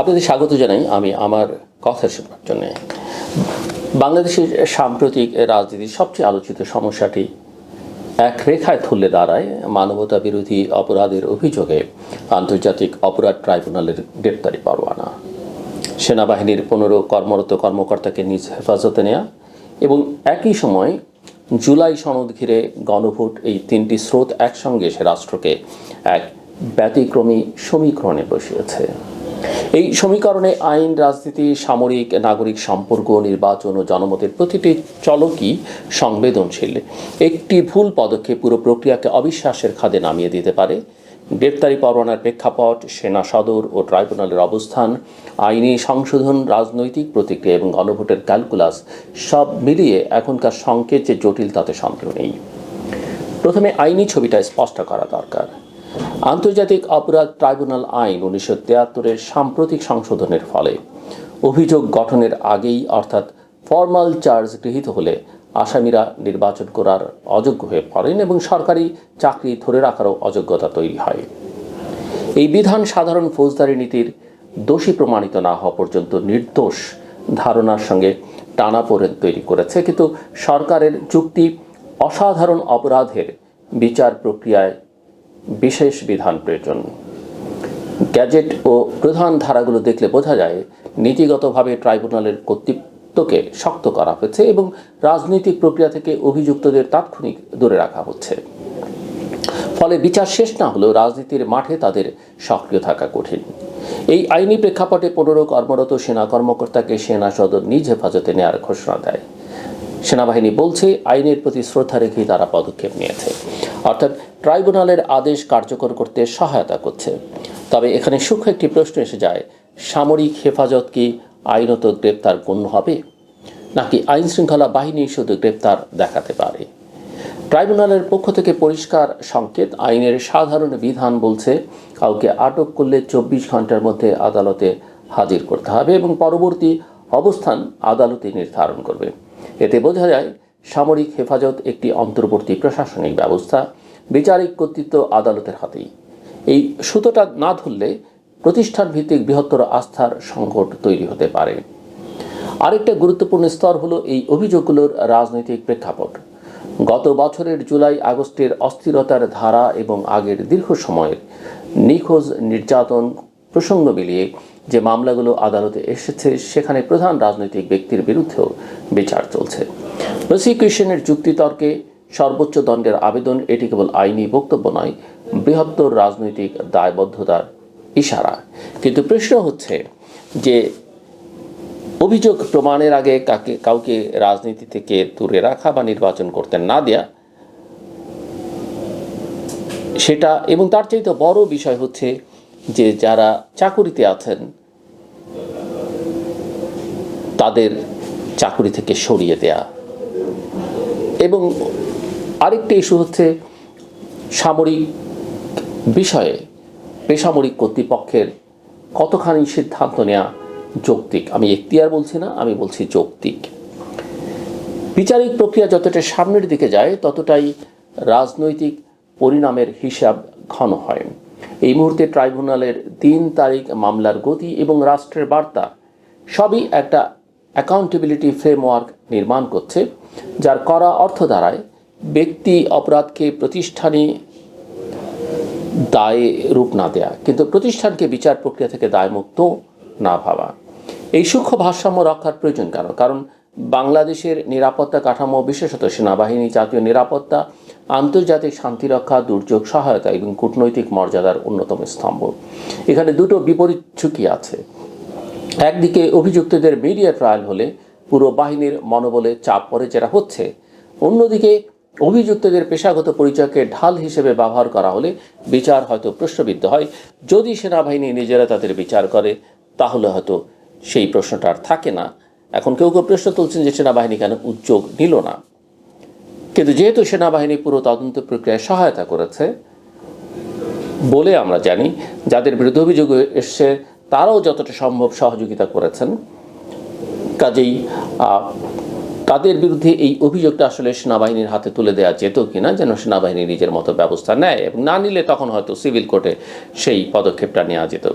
আপনাদের স্বাগত জানাই আমি আমার কথা শোনার জন্য। বাংলাদেশের সাম্প্রতিক রাজনীতির সবচেয়ে আলোচিত সমস্যাটি এক রেখায় তুলে দাঁড়ায় মানবতা বিরোধী অপরাধের অভিযোগে আন্তর্জাতিক অপরাধ ট্রাইব্যুনালের গ্রেপ্তারি পরোয়ানা। সেনাবাহিনীর পনেরো কর্মরত কর্মকর্তাকে নিজ হেফাজতে নেয়া এবং একই সময় জুলাই সনদ ঘিরে গণভোট এই তিনটি স্রোত একসঙ্গে সে রাষ্ট্রকে এক ব্যতিক্রমী সমীকরণে বসিয়েছে। এই সমীকরণে আইন, রাজনীতি, সামরিক, নাগরিক সম্পর্ক, নির্বাচন ও জনমতের প্রতিটি চলকই সংবেদনশীল। একটি ভুল পদক্ষেপ পুরো প্রক্রিয়াকে অবিশ্বাসের খাদে নামিয়ে দিতে পারে। গ্রেপ্তারি পরোয়ানার প্রেক্ষাপট, সেনা সদর ও ট্রাইব্যুনালের অবস্থান, আইনি সংশোধন, রাজনৈতিক প্রতিক্রিয়া এবং গণভোটের ক্যালকুলাস সব মিলিয়ে এখনকার সংকেত যে জটিল তাতে সন্দেহ নেই। প্রথমে আইনি ছবিটা স্পষ্ট করা দরকার। আন্তর্জাতিক অপরাধ ট্রাইব্যুনাল আইন উনিশশো তিয়াত্তরের সাম্প্রতিক সংশোধনের ফলে। অভিযোগ গঠনের আগেই অর্থাৎ ফর্মাল চার্জ গৃহীত হলে আসামিরা নির্বাচন করার অযোগ্য হয়ে পড়েন এবং সরকারি চাকরি ধরে রাখারও অযোগ্যতা তৈরি হয়। এই বিধান সাধারণ ফৌজদারি নীতির দোষী প্রমাণিত না হওয়া পর্যন্ত নির্দোষ ধারণার সঙ্গে টানাপোড়েন তৈরি করেছে, কিন্তু সরকারের যুক্তি অসাধারণ অপরাধের বিচার প্রক্রিয়ায় বিশেষ বিধান প্রয়োজন। গ্যাজেট ও প্রধান ধারাগুলো দেখলে বোঝা যায়, নীতিগতভাবে ট্রাইব্যুনালের কর্তৃত্বকে শক্ত করা হয়েছে এবং রাজনৈতিক প্রক্রিয়া থেকে অভিযুক্তদের তাৎক্ষণিক দূরে রাখা হচ্ছে। ফলে বিচার শেষ না হলেও রাজনীতির মাঠে তাদের সক্রিয় থাকা কঠিন। এই আইনি প্রেক্ষাপটে পনেরো কর্মরত সেনা কর্মকর্তাকে সেনা সদর নিজ হেফাজতে নেওয়ার ঘোষণা দেয়। সেনাবাহিনী বলছে, আইনের প্রতি শ্রদ্ধা রেখেই তারা পদক্ষেপ নিয়েছে। অর্থাৎ ট্রাইব্যুনালের আদেশ কার্যকর করতে সহায়তা করছে। তবে এখানে সূক্ষ্ম একটি প্রশ্ন এসে যায়, সামরিক হেফাজত কি আইনত গ্রেপ্তার গণ্য হবে? নাকি আইন শৃঙ্খলা বাহিনী শুধু গ্রেপ্তার দেখাতে পারে? ট্রাইব্যুনালের পক্ষ থেকে পরিষ্কার সংকেত, আইনের সাধারণ বিধান বলছে, কাউকে আটক করলে চব্বিশ ঘণ্টার মধ্যে আদালতে হাজির করতে হবে এবং পরবর্তী অবস্থান আদালতে নির্ধারণ করবে। এতে বোঝা যায় সামরিক হেফাজত একটি অন্তর্বর্তী প্রশাসনিক ব্যবস্থা, বিচারিক কর্তৃত্ব আদালতের হাতেই। এই সুতোটা না ধরলে প্রতিষ্ঠান ভিত্তিক বৃহত্তর আস্থার সংকট তৈরি হতে পারে। আরেকটা গুরুত্বপূর্ণ স্তর হলো এই অভিযোগগুলোর রাজনৈতিক প্রেক্ষাপট। গত বছরের জুলাই আগস্টের অস্থিরতার ধারা এবং আগের দীর্ঘ সময়ের নিখোঁজ নির্যাতন প্রসঙ্গ মিলিয়ে যে মামলাগুলো আদালতে এসেছে, সেখানে প্রধান রাজনৈতিক ব্যক্তির বিরুদ্ধেও বিচার চলছে। প্রসিকিউশনের যুক্তিতর্কে সর্বোচ্চ দণ্ডের আবেদন এটি কেবল আইনি বক্তব্য নয়, বৃহত্তর রাজনৈতিক দায়বদ্ধতার ইশারা। কিন্তু প্রশ্ন হচ্ছে যে, অভিযোগ প্রমাণের আগে কাকে, কাউকে রাজনীতি থেকে দূরে রাখা বা নির্বাচন করতে না দেয়া, সেটা এবং তার চাইতে বড় বিষয় হচ্ছে যে, যারা চাকুরিতে আছেন, তাদের চাকুরি থেকে সরিয়ে দেয়া। এবং আরেকটি ইস্যু হচ্ছে সামরিক বিষয়ে বেসামরিক কর্তৃপক্ষের কতখানি সিদ্ধান্ত নেওয়া যৌক্তিক? আমি এখতিয়ার বলছি না, আমি বলছি যৌক্তিক। বিচারিক প্রক্রিয়া যতটা সামনের দিকে যায়, ততটাই রাজনৈতিক পরিণামের হিসাব ঘন হয়। এই মুহূর্তে ট্রাইব্যুনালের দিন তারিখ মামলার গতি এবং রাষ্ট্রের বার্তা সবই একটা অ্যাকাউন্টেবিলিটি ফ্রেমওয়ার্ক নির্মাণ করছে, যার করা অর্থ দ্বারায় ব্যক্তি অপরাধকে প্রতিষ্ঠানে দায়ে রূপ না দেয়া, কিন্তু প্রতিষ্ঠানকে বিচার প্রক্রিয়া থেকে দায়মুক্ত না ভাবা। এই সূক্ষ্ম ভারসাম্য রক্ষার প্রয়োজন কেন? কারণ বাংলাদেশের নিরাপত্তা কাঠামো, বিশেষত সেনাবাহিনী, জাতীয় নিরাপত্তা, আন্তর্জাতিক শান্তিরক্ষা, দুর্যোগ সহায়তা এবং কূটনৈতিক মর্যাদার অন্যতম স্তম্ভ। এখানে দুটো বিপরীত ঝুঁকি আছে। একদিকে অভিযুক্তদের মিডিয়া ট্রায়াল হলে পুরো বাহিনীর মনোবলে চাপ পড়ে যেটা হচ্ছে। অন্যদিকে অভিযুক্তদের পেশাগত পরিচয়কে ঢাল হিসেবে ব্যবহার করা হলে বিচার হয়তো প্রশ্নবিদ্ধ হয়। যদি সেনাবাহিনী নিজেরা তাদের বিচার করে, তাহলে হয়তো সেই প্রশ্নটা আর থাকে না। এখন কেউ কেউ প্রশ্ন তুলছেন যে সেনাবাহিনী কেন উদ্যোগ নিল না। কিন্তু যেহেতু সেনাবাহিনী পুরো তদন্ত প্রক্রিয়ায় সহায়তা করেছে, বলে আমরা জানি, যাদের বিরুদ্ধে অভিযোগ এসছে তারাও যতটা সম্ভব সহযোগিতা করেছেন। কাজেই তাদের বিরুদ্ধে এই অভিযোগটা আসলে সেনাবাহিনীর হাতে তুলে দেওয়া যেত কিনা যেন সেনাবাহিনী নিজের মতো ব্যবস্থা নেয় এবং না নিলে তখন হয়তো সিভিল কোর্টে সেই পদক্ষেপটা নেওয়া যেত।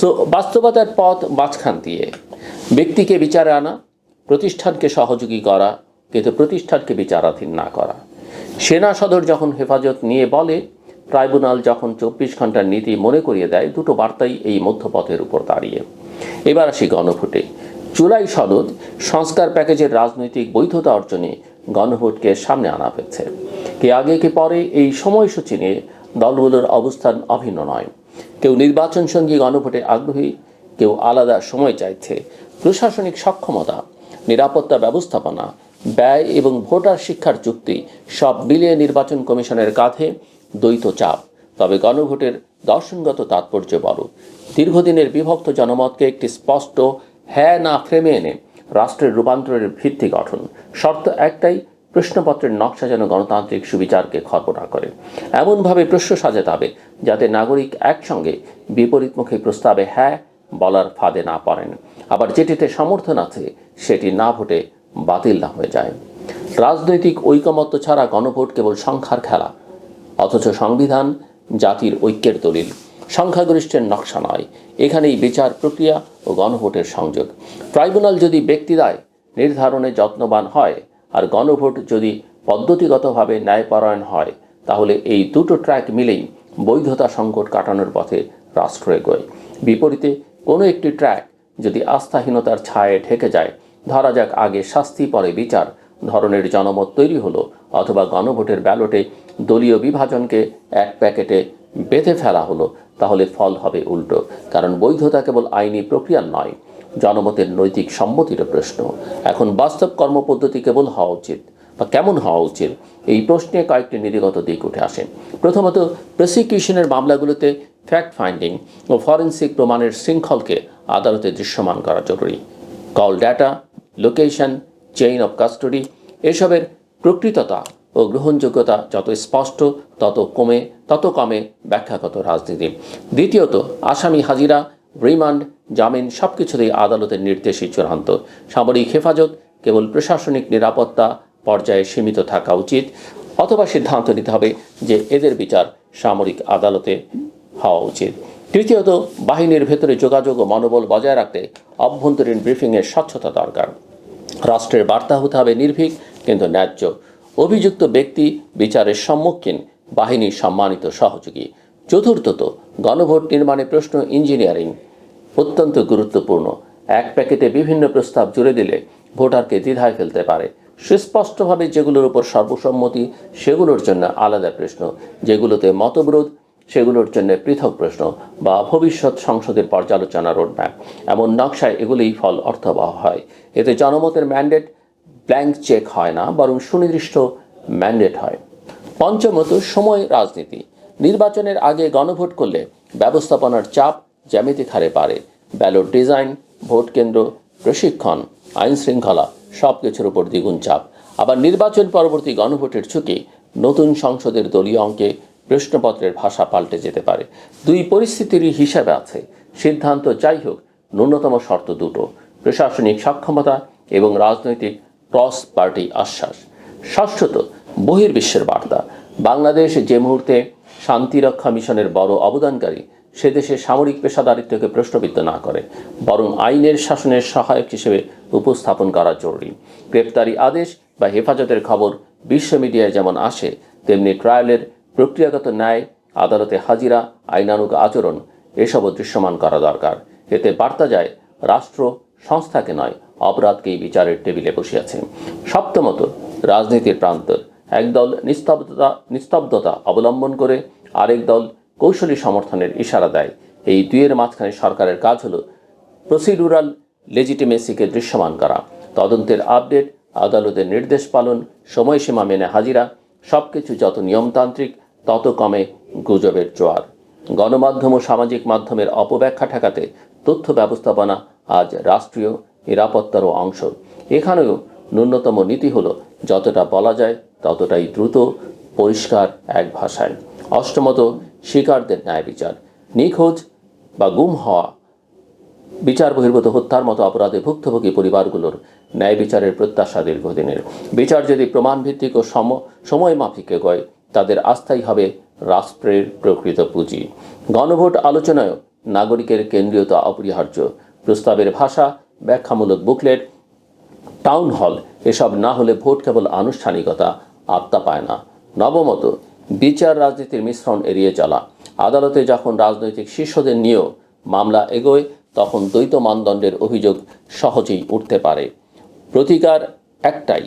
সো বাস্তবতার পথ মাঝখান দিয়ে ব্যক্তিকে বিচারে আনা, প্রতিষ্ঠানকে সহযোগী করা, কিন্তু প্রতিষ্ঠানকে বিচারাধীন না করা। সেনা সদর যখন হেফাজত নিয়ে বলে ট্রাইব্যুনাল যখন চব্বিশ ঘণ্টার নীতি মনে করিয়ে দেয়, দুটো বার্তাই এই মধ্যপথের উপর দাঁড়িয়ে। এবার আসি গণভোটে। জুলাই সনদ সংস্কার প্যাকেজের রাজনৈতিক বৈধতা অর্জনে গণভোটকে সামনে আনা হয়েছে। কে আগে কে পরে এই সময়সূচি নিয়ে দলগুলোর অবস্থান অভিন্ন নয়। কেউ নির্বাচন সঙ্গী গণভোটে আগ্রহী, কেউ আলাদা সময় চাইছে প্রশাসনিক সক্ষমতা, নিরাপত্তা ব্যবস্থাপনা, ব্যয় এবং ভোটার শিক্ষার চুক্তি সব মিলিয়ে নির্বাচন কমিশনের কাঁধে দ্বৈত চাপ। তবে গণভোটের দর্শনগত তাৎপর্য বড় দীর্ঘদিনের বিভক্ত জনমতকে একটি স্পষ্ট হ্যাঁ না ফ্রেমে এনে রাষ্ট্রের রূপান্তরের ভিত্তি গঠন। শর্ত একটাই, প্রশ্নপত্রের নকশা যেন গণতান্ত্রিক সুবিচারকে খর্ব না করে। এমনভাবে প্রশ্ন সাজাতে হবে, যাতে নাগরিক একসঙ্গে বিপরীতমুখী প্রস্তাবে হ্যাঁ বলার ফাঁদে না পড়েন। আবার যেটিতে সমর্থন আছে, সেটি না ভোটে বাতিল না হয়ে যায়। রাজনৈতিক ঐকমত্য ছাড়া গণভোট কেবল সংখ্যার খেলা অথচ সংবিধান জাতির ঐক্যের দলিল। সংখ্যাগরিষ্ঠের নকশা নয়। এখানেই বিচার প্রক্রিয়া ও গণভোটের সংযোগ। ট্রাইব্যুনাল যদি ব্যক্তিদায় নির্ধারণে যত্নবান হয় আর গণভোট যদি পদ্ধতিগতভাবে ন্যায়পরায়ণ হয়, তাহলে এই দুটো ট্র্যাক মিলেই বৈধতা সংকট কাটানোর পথে রাষ্ট্র এগোয়। বিপরীতে কোনো একটি ট্র্যাক যদি আস্থাহীনতার ছায়ে ঢেকে যায়, ধরা যাক আগে শাস্তি পরে বিচার, ধরনের জনমত তৈরি হলো অথবা গণভোটের ব্যালটে দলীয় বিভাজনকে এক প্যাকেটে বেঁধে ফেলা হলো, তাহলে ফল হবে উল্টো। কারণ বৈধতা কেবল আইনি প্রক্রিয়ার নয়, জনমতের নৈতিক সম্মতির প্রশ্ন। এখন বাস্তব কর্মপদ্ধতি কেবল হওয়া উচিত, বা কেমন হওয়া উচিত, এই প্রশ্নে কয়েকটি নীতিগত দিক উঠে আসে। প্রথমত প্রসিকিউশনের মামলাগুলোতে ফ্যাক্ট ফাইন্ডিং ও ফরেন্সিক প্রমাণের শৃঙ্খলকে আদালতে দৃশ্যমান করা জরুরি। Call data location chain of custody এসবের প্রকৃততা ও গ্রহণযোগ্যতা যত স্পষ্ট, তত কমে তত কমে ব্যাখ্যাগত রাজনীতি। দ্বিতীয়ত, আসামি হাজিরা, রিমান্ড, জামিন সব কিছুতেই আদালতের নির্দেশই চূড়ান্ত। সামরিক হেফাজত, কেবল প্রশাসনিক নিরাপত্তা পর্যায়ে সীমিত থাকা উচিত, অথবা সিদ্ধান্ত নিতে হবে যে এদের বিচার সামরিক আদালতে হওয়া উচিত। তৃতীয়ত, বাহিনীর ভেতরে যোগাযোগ ও মনোবল বজায় রাখতে অভ্যন্তরীণ ব্রিফিংয়ের স্বচ্ছতা দরকার। রাষ্ট্রের বার্তা হতে হবে নির্ভীক, কিন্তু ন্যায্য। অভিযুক্ত ব্যক্তি বিচারের সম্মুখীন বাহিনীর সম্মানিত সহযোগী। চতুর্থত, গণভোট নির্মাণে প্রশ্ন ইঞ্জিনিয়ারিং, অত্যন্ত গুরুত্বপূর্ণ। এক প্যাকেটে বিভিন্ন প্রস্তাব জুড়ে দিলে ভোটারকে দ্বিধায় ফেলতে পারে। সুস্পষ্টভাবে যেগুলোর উপর সর্বসম্মতি, সেগুলোর জন্য আলাদা প্রশ্ন। যেগুলোতে মতবিরোধ, সেগুলোর জন্য পৃথক প্রশ্ন বা ভবিষ্যৎ সংসদের পর্যালোচনা রোডম্যাপ এমন নকশায় এগুলোই ফল অর্থবহ হয়। এতে জনমতের ম্যান্ডেট ব্ল্যাঙ্ক চেক হয় না, বরং সুনির্দিষ্ট ম্যান্ডেট হয়। পঞ্চমত সময়, রাজনীতি। নির্বাচনের আগে গণভোট করলে ব্যবস্থাপনার চাপ জ্যামিতিক হারে বাড়ে। ব্যালট ডিজাইন, ভোট কেন্দ্র, প্রশিক্ষণ, আইন শৃঙ্খলা সব কিছুর উপর দ্বিগুণ চাপ। আবার নির্বাচন পরবর্তী গণভোটের ঝুঁকি নতুন সংসদের দলীয় অঙ্কে প্রশ্নপত্রের ভাষা পাল্টে যেতে পারে। দুই পরিস্থিতিরই হিসাবে আছে। সিদ্ধান্ত যাই হোক, ন্যূনতম শর্ত দুটো। প্রশাসনিক সক্ষমতা এবং রাজনৈতিক ক্রস পার্টি আশ্বাস। ষষ্ঠত বহির্বিশ্বের বার্তা। বাংলাদেশ যে মুহূর্তে শান্তিরক্ষা মিশনের বড় অবদানকারী, সে দেশে সামরিক পেশাদারিত্বকে প্রশ্নবিদ্ধ না করে, বরং আইনের শাসনের সহায়ক হিসেবে উপস্থাপন করা জরুরি। গ্রেপ্তারি আদেশ বা হেফাজতের খবর বিশ্ব মিডিয়ায় যেমন আসে, তেমনি ট্রায়ালের প্রক্রিয়াগত ন্যায়, আদালতে হাজিরা, আইনানুগ আচরণ, এসবও দৃশ্যমান করা দরকার। এতে বার্তা যায়, রাষ্ট্র সংস্থাকে নয় অপরাধকেই বিচারের টেবিলে বসিয়াছে। সপ্তমত, রাজনীতির প্রান্তর একদল নিস্তব্ধতা নিস্তব্ধতা অবলম্বন করে আরেক দল কৌশলী সমর্থনের ইশারা দেয়। এই দুইয়ের মাঝখানে সরকারের কাজ হলো প্রসিডুরাল লেজিটিমেসিকে দৃশ্যমান করা। তদন্তের আপডেট, আদালতের নির্দেশ পালন, সময়সীমা মেনে হাজিরা সব কিছু যত নিয়মতান্ত্রিক, তত কমে গুজবের জোয়ার। গণমাধ্যম ও সামাজিক মাধ্যমের অপব্যাখ্যা ঠেকাতে তথ্য ব্যবস্থাপনা আজ রাষ্ট্রীয় নিরাপত্তারও অংশ। এখানেও ন্যূনতম নীতি হলো, যতটা বলা যায় ততটাই দ্রুত, পরিষ্কার, এক ভাষায়। অষ্টমত, শিকারদের ন্যায় বিচার। নিখোঁজ বা গুম হওয়া, বিচার বহির্ভূত হত্যার মতো অপরাধে ভুক্তভোগী পরিবারগুলোর ন্যায় বিচারের প্রত্যাশা দীর্ঘদিনের। বিচার যদি প্রমাণভিত্তিক ও সম সময় মাফিকে গয় তাদের আস্থাই হবে রাষ্ট্রের প্রকৃত পুঁজি। গণভোট আলোচনায়ও নাগরিকের কেন্দ্রীয়তা অপরিহার্য। প্রস্তাবের ভাষা ব্যাখ্যামূলক বুকলেট, টাউন হল, এসব না হলে ভোট কেবল আনুষ্ঠানিকতা, আত্মা পায় না। নবমত, বিচার রাজনীতির মিশ্রণ এড়িয়ে চলা। আদালতে যখন রাজনৈতিক শীর্ষদের নিয়েও মামলা এগোয়, তখন দ্বৈত মানদণ্ডের অভিযোগ সহজেই উঠতে পারে। প্রতিকার একটাই,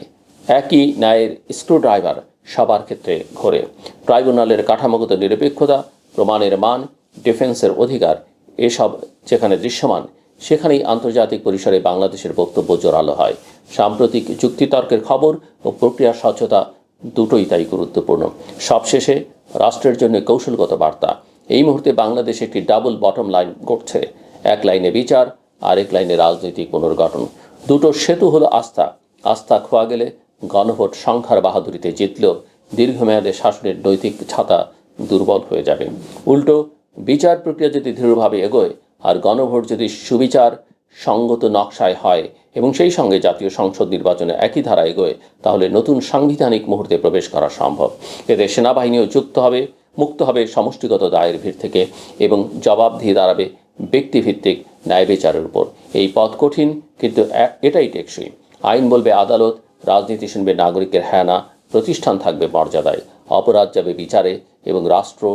একই ন্যায়ের স্ক্রুড্রাইভার সবার ক্ষেত্রে ঘোরে। ট্রাইব্যুনালের কাঠামোগত নিরপেক্ষতা, প্রমাণের মান, ডিফেন্সের অধিকার, এসব যেখানে দৃশ্যমান সেখানেই আন্তর্জাতিক পরিসরে বাংলাদেশের বক্তব্য জোরালো হয়। সাম্প্রতিক যুক্তিতর্কের খবর ও প্রক্রিয়া স্বচ্ছতা দুটোই তাই গুরুত্বপূর্ণ। সবশেষে রাষ্ট্রের জন্য কৌশলগত বার্তা। এই মুহূর্তে বাংলাদেশ একটি ডাবল বটম লাইন করছে এক লাইনে বিচার, আরেক লাইনে রাজনৈতিক পুনর্গঠন। দুটো সেতু হলো আস্থা। আস্থা খোয়া গেলে গণভোট সংখ্যার বাহাদুরিতে জিতলেও দীর্ঘমেয়াদে শাসনের নৈতিক ছাতা দুর্বল হয়ে যাবে। উল্টো, বিচার প্রক্রিয়া যদি দৃঢ়ভাবে এগোয় আর গণভোট যদি সুবিচার, সঙ্গত নকশায় হয় এবং সেই সঙ্গে জাতীয় সংসদ নির্বাচনে একই ধারা এগোয়, তাহলে নতুন সাংবিধানিক মুহূর্তে প্রবেশ করা সম্ভব। এতে সেনাবাহিনীও যুক্ত হবে, মুক্ত হবে সমষ্টিগত দায়ের ভিড় থেকে এবং জবাবদিহি দাঁড়াবে ব্যক্তিভিত্তিক ন্যায় বিচারের উপর। এই পথ কঠিন, কিন্তু এটাই টেকসই। আইন বলবে আদালত, রাজনীতি শুনবে নাগরিকের হ্যাঁ না প্রতিষ্ঠান থাকবে মর্যাদায়। অপরাধ যাবে বিচারে এবং রাষ্ট্র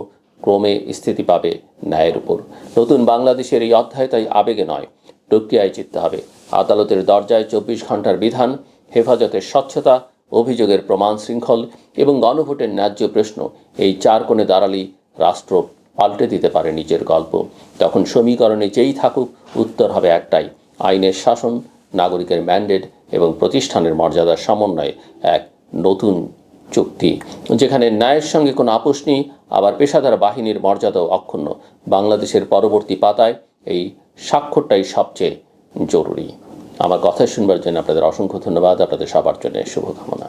ক্রমে স্থিতি পাবে ন্যায়ের উপর। নতুন বাংলাদেশের এই অধ্যায় তাই আবেগে নয়, প্রক্রিয়ায় জিততে হবে। আদালতের দরজায় চব্বিশ ঘণ্টার বিধান, হেফাজতের স্বচ্ছতা, অভিযোগের প্রমাণ শৃঙ্খল এবং গণভোটের ন্যায্য প্রশ্ন, এই চার কোণে দাঁড়ালেই রাষ্ট্র পাল্টে দিতে পারে নিজের গল্প। তখন সমীকরণে যেই থাকুক, উত্তর হবে একটাই, আইনের শাসন, নাগরিকের ম্যান্ডেট এবং প্রতিষ্ঠানের মর্যাদার সমন্বয়ে এক নতুন চুক্তি, যেখানে ন্যায়ের সঙ্গে কোনো আপোষ নেই, আবার পেশাদার বাহিনীর মর্যাদাও অক্ষুণ্ণ। বাংলাদেশের পরবর্তী পাতায় এই স্বাক্ষরটাই সবচেয়ে জরুরি। আমার কথা শুনবার জন্য আপনাদের অসংখ্য ধন্যবাদ। আপনাদের সবার জন্য শুভকামনা।